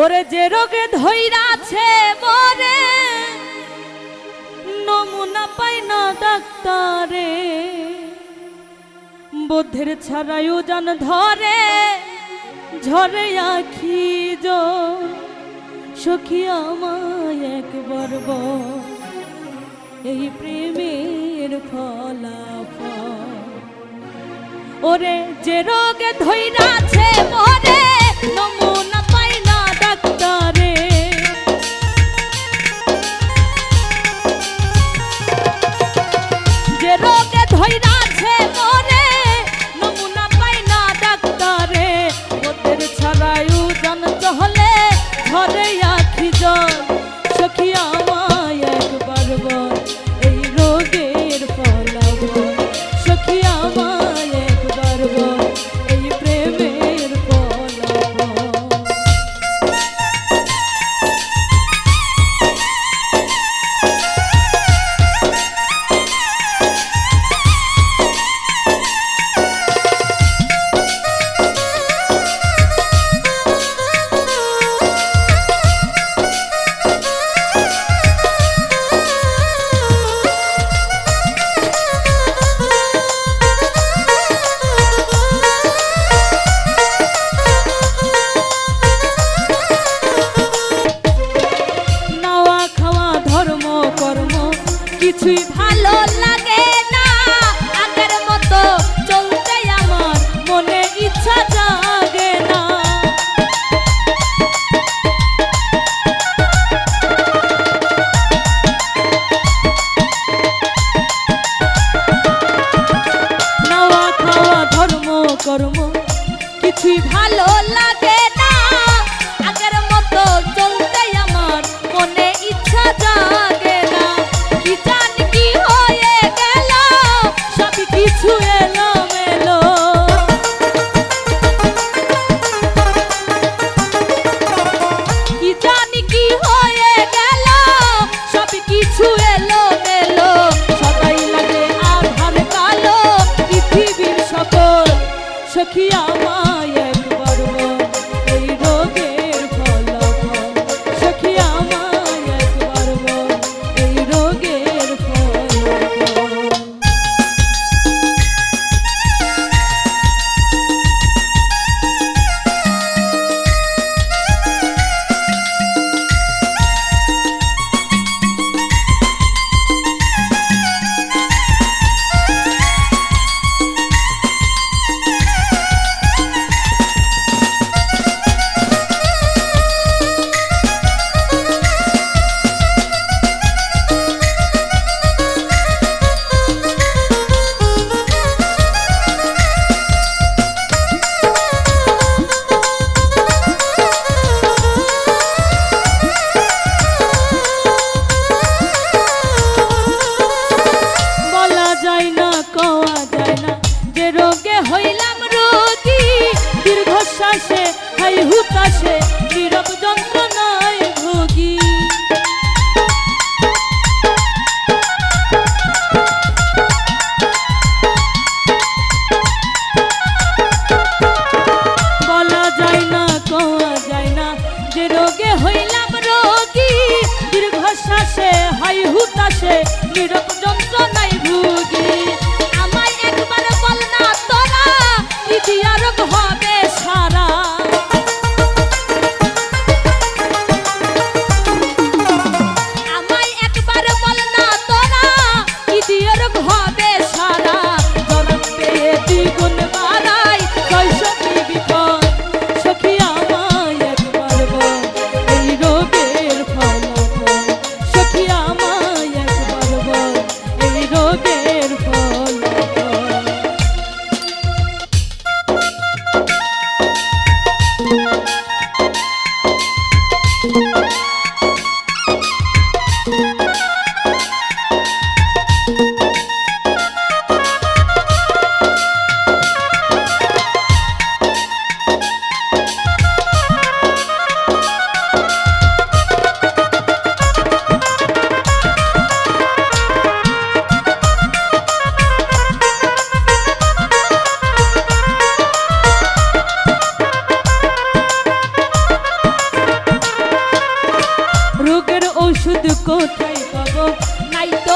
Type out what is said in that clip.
ওরে যে রোগে ধৈরাছে, মরে। নমুনা পাই না ডাক্তারে। বুদ্ধের ছাড়াইও জান ধরে, ঝরে আখি সখী আমায় একবার এই প্রেমের ফলাফল। ওরে যে রোগে ধৈরাছে, মরে। নমুনা কিছুই ভালো লাগে না। আগের মতো চলতে আমার মনে ইচ্ছা জাগে না। নাওয়া খাওয়া ধর্ম কর্ম কিছুই ভালো লাগে না। সখী আমায় হাই হুতাশে, নীরব যন্ত্রণায় ভোগী। বলা যায় না, কওয়া যায় না যে রোগে হইলাম রোগী। দীর্ঘশ্বাসে হাই হুতাশে, নীরব যন্ত্রণায় ভুগি। আমায় একবার বল না তোরা, কি রোগ হবে? ওষুধ কোথায় পাবো? নাই তো